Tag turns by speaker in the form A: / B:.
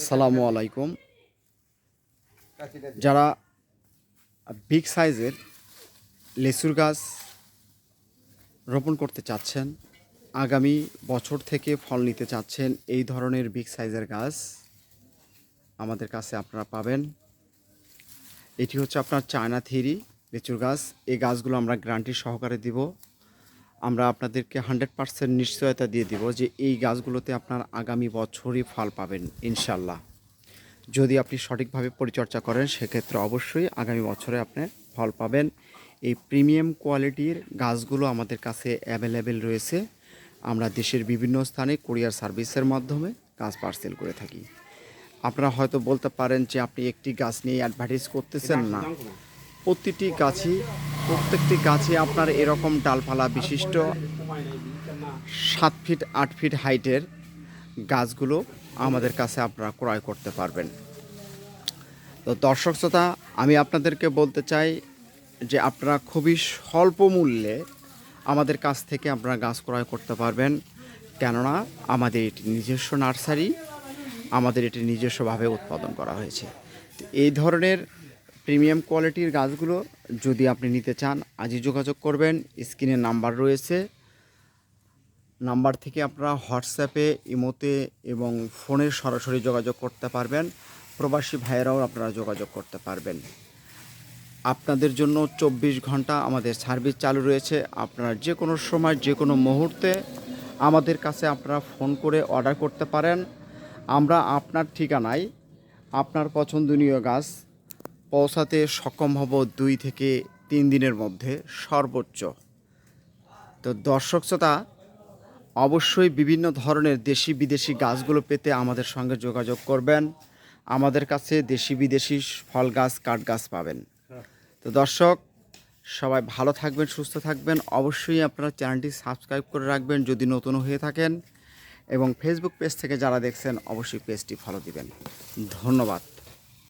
A: আসসালামু আলাইকুম। যারা বিগ সাইজের লেসুর গাছ রোপণ করতে চাচ্ছেন, আগামী বছর থেকে ফল নিতে চাচ্ছেন, এই ধরনের বিগ সাইজের গাছ আমাদের কাছে আপনারা পাবেন। এটি হচ্ছে আপনার চায়না থিরি লিচুর গাছ। এই গাছগুলো আমরা গ্যারান্টি সহকারে দিব। আমরা আপনাদেরকে হান্ড্রেড পার্সেন্ট নিশ্চয়তা দিয়ে দিব যে এই গাছগুলোতে আপনার আগামী বছরই ফল পাবেন, ইনশাল্লাহ। যদি আপনি সঠিকভাবে পরিচর্যা করেন, সেক্ষেত্রে অবশ্যই আগামী বছরে আপনি ফল পাবেন। এই প্রিমিয়াম কোয়ালিটির গাছগুলো আমাদের কাছে অ্যাভেলেবেল রয়েছে। আমরা দেশের বিভিন্ন স্থানে কুরিয়ার সার্ভিসের মাধ্যমে গাছ পার্সেল করে থাকি। আপনারা হয়তো বলতে পারেন যে আপনি একটি গাছ নিয়ে অ্যাডভার্টাইজ করতেছেন না। প্রতিটি গাছই প্রত্যেকটি গাছে আপনার এরকম ডালপালা বিশিষ্ট সাত ফিট, আট ফিট হাইটের গাছগুলো আমাদের কাছে আপনারা ক্রয় করতে পারবেন। তো দর্শক শ্রোতা, আমি আপনাদেরকে বলতে চাই যে আপনারা খুবই স্বল্প মূল্যে আমাদের কাছ থেকে আপনারা গাছ ক্রয় করতে পারবেন। কেননা আমাদের এটি নিজস্ব নার্সারি, আমাদের এটি নিজস্বভাবে উৎপাদন করা হয়েছে। এই ধরনের প্রিমিয়াম কোয়ালিটির গাছগুলো যদি আপনি নিতে চান, আজই যোগাযোগ করবেন। স্ক্রিনে নাম্বার রয়েছে। নাম্বার থেকে আপনারা হোয়াটসঅ্যাপে ইমোতে এবং ফোনে সরাসরি যোগাযোগ করতে পারবেন। প্রবাসী ভাইয়েরাও আপনারা যোগাযোগ করতে পারবেন। আপনাদের জন্য চব্বিশ ঘণ্টা আমাদের সার্ভিস চালু রয়েছে। আপনারা যে কোনো সময়, যে কোনো মুহূর্তে আমাদের কাছে আপনারা ফোন করে অর্ডার করতে পারেন। আমরা আপনার ঠিকানায় আপনার পছন্দনীয় গাছ পৌঁছাতে সক্ষম হব দুই থেকে তিন দিনের মধ্যে সর্বোচ্চ। তো দর্শক শ্রোতা, অবশ্যই বিভিন্ন ধরনের দেশি বিদেশি গাছগুলো পেতে আমাদের সঙ্গে যোগাযোগ করবেন। আমাদের কাছে দেশি বিদেশি ফল গাছ, কাঠ গাছ পাবেন। তো দর্শক, সবাই ভালো থাকবেন, সুস্থ থাকবেন। অবশ্যই আপনারা চ্যানেলটি সাবস্ক্রাইব করে রাখবেন যদি নতুন হয়ে থাকেন। এবং ফেসবুক পেজ থেকে যারা দেখছেন, অবশ্যই পেজটি ফলো দিবেন। ধন্যবাদ।